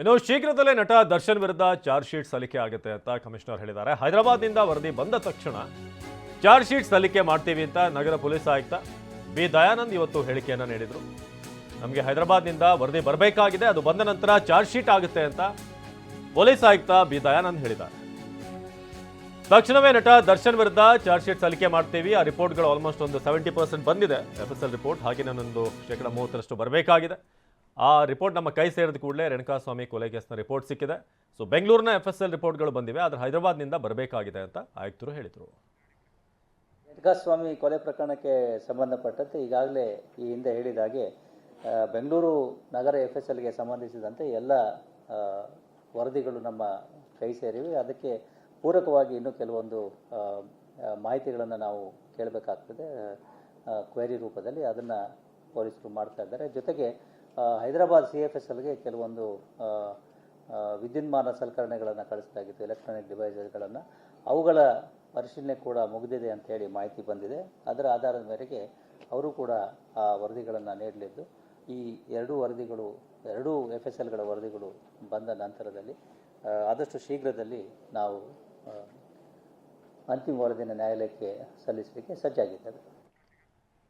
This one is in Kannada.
ಇನ್ನು ಶೀಘ್ರದಲ್ಲೇ ನಟ ದರ್ಶನ್ ವಿರುದ್ಧ ಚಾರ್ಜ್ ಶೀಟ್ ಸಲ್ಲಿಕೆ ಆಗುತ್ತೆ ಅಂತ ಕಮಿಷನರ್ ಹೇಳಿದ್ದಾರೆ. ಹೈದರಾಬಾದ್ನಿಂದ ವರದಿ ಬಂದ ತಕ್ಷಣ ಚಾರ್ಜ್ ಶೀಟ್ ಸಲ್ಲಿಕೆ ಮಾಡ್ತೀವಿ ಅಂತ ನಗರ ಪೊಲೀಸ್ ಆಯುಕ್ತ ಬಿ. ದಯಾನಂದ್ ಇವತ್ತು ಹೇಳಿಕೆಯನ್ನು ನೀಡಿದರು. ನಮಗೆ ಹೈದರಾಬಾದ್ನಿಂದ ವರದಿ ಬರಬೇಕಾಗಿದೆ, ಅದು ಬಂದ ನಂತರ ಚಾರ್ಜ್ ಶೀಟ್ ಆಗುತ್ತೆ ಅಂತ ಪೊಲೀಸ್ ಆಯುಕ್ತ ಬಿ. ದಯಾನಂದ್ ಹೇಳಿದ್ದಾರೆ. ತಕ್ಷಣವೇ ನಟ ದರ್ಶನ್ ವಿರುದ್ಧ ಚಾರ್ಜ್ ಶೀಟ್ ಸಲ್ಲಿಕೆ ಮಾಡ್ತೀವಿ. ಆ ರಿಪೋರ್ಟ್ಗಳು ಆಲ್ಮೋಸ್ಟ್ ಒಂದು ಸೆವೆಂಟಿ ಪರ್ಸೆಂಟ್ ಬಂದಿದೆ. ಎಫ್ ಎಸ್ ಎಲ್ ರಿಪೋರ್ಟ್ ಹಾಗೆ ನಾನೊಂದು ಶೇಕಡ ಮೂವತ್ತರಷ್ಟು ಬರಬೇಕಾಗಿದೆ. ಆ ರಿಪೋರ್ಟ್ ನಮ್ಮ ಕೈ ಸೇರಿದ ಕೂಡಲೇ ರೇಣುಕಾಸ್ವಾಮಿ ಕೊಲೆ ಕೇಸ್ನ ರಿಪೋರ್ಟ್ ಸಿಕ್ಕಿದೆ. ಸೊ ಬೆಂಗಳೂರಿನ ಎಫ್ ಎಸ್ ಎಲ್ ರಿಪೋರ್ಟ್ಗಳು ಬಂದಿವೆ, ಆದರೆ ಹೈದರಾಬಾದ್ನಿಂದ ಬರಬೇಕಾಗಿದೆ ಅಂತ ಆಯುಕ್ತರು ಹೇಳಿದರು. ರೇಣುಕಾಸ್ವಾಮಿ ಕೊಲೆ ಪ್ರಕರಣಕ್ಕೆ ಸಂಬಂಧಪಟ್ಟಂತೆ ಈಗಾಗಲೇ ಈ ಹಿಂದೆ ಹೇಳಿದ ಹಾಗೆ ಬೆಂಗಳೂರು ನಗರ ಎಫ್ ಎಸ್ ಎಲ್ಗೆ ಸಂಬಂಧಿಸಿದಂತೆ ಎಲ್ಲ ವರದಿಗಳು ನಮ್ಮ ಕೈ ಸೇರಿವೆ. ಅದಕ್ಕೆ ಪೂರಕವಾಗಿ ಇನ್ನೂ ಕೆಲವೊಂದು ಮಾಹಿತಿಗಳನ್ನು ನಾವು ಕೇಳಬೇಕಾಗ್ತದೆ. ಕ್ವೆರಿ ರೂಪದಲ್ಲಿ ಅದನ್ನು ಪೊಲೀಸರು ಮಾಡ್ತಾ ಇದ್ದಾರೆ. ಜೊತೆಗೆ ಹೈದರಾಬಾದ್ ಸಿ ಎಫ್ ಎಸ್ ಎಲ್ಗೆ ಕೆಲವೊಂದು ವಿದ್ಯುನ್ಮಾನ ಸಲಕರಣೆಗಳನ್ನು ಕಳಿಸಲಾಗಿತ್ತು ಎಲೆಕ್ಟ್ರಾನಿಕ್ ಡಿವೈಸಸ್ಗಳನ್ನು. ಅವುಗಳ ಪರಿಶೀಲನೆ ಕೂಡ ಮುಗಿದಿದೆ ಅಂತ ಹೇಳಿ ಮಾಹಿತಿ ಬಂದಿದೆ. ಅದರ ಆಧಾರದ ಮೇರೆಗೆ ಅವರು ಕೂಡ ಆ ವರದಿಗಳನ್ನು ನೀಡಲಿದ್ದು. ಈ ಎರಡೂ ವರದಿಗಳು, ಎರಡೂ ಎಫ್ ಎಸ್ ಎಲ್ಗಳ ವರದಿಗಳು ಬಂದ ನಂತರದಲ್ಲಿ ಆದಷ್ಟು ಶೀಘ್ರದಲ್ಲಿ ನಾವು ಅಂತಿಮ ವರದಿನ ನ್ಯಾಯಾಲಯಕ್ಕೆ ಸಲ್ಲಿಸಲಿಕ್ಕೆ ಸಜ್ಜಾಗಿದ್ದೇವೆ.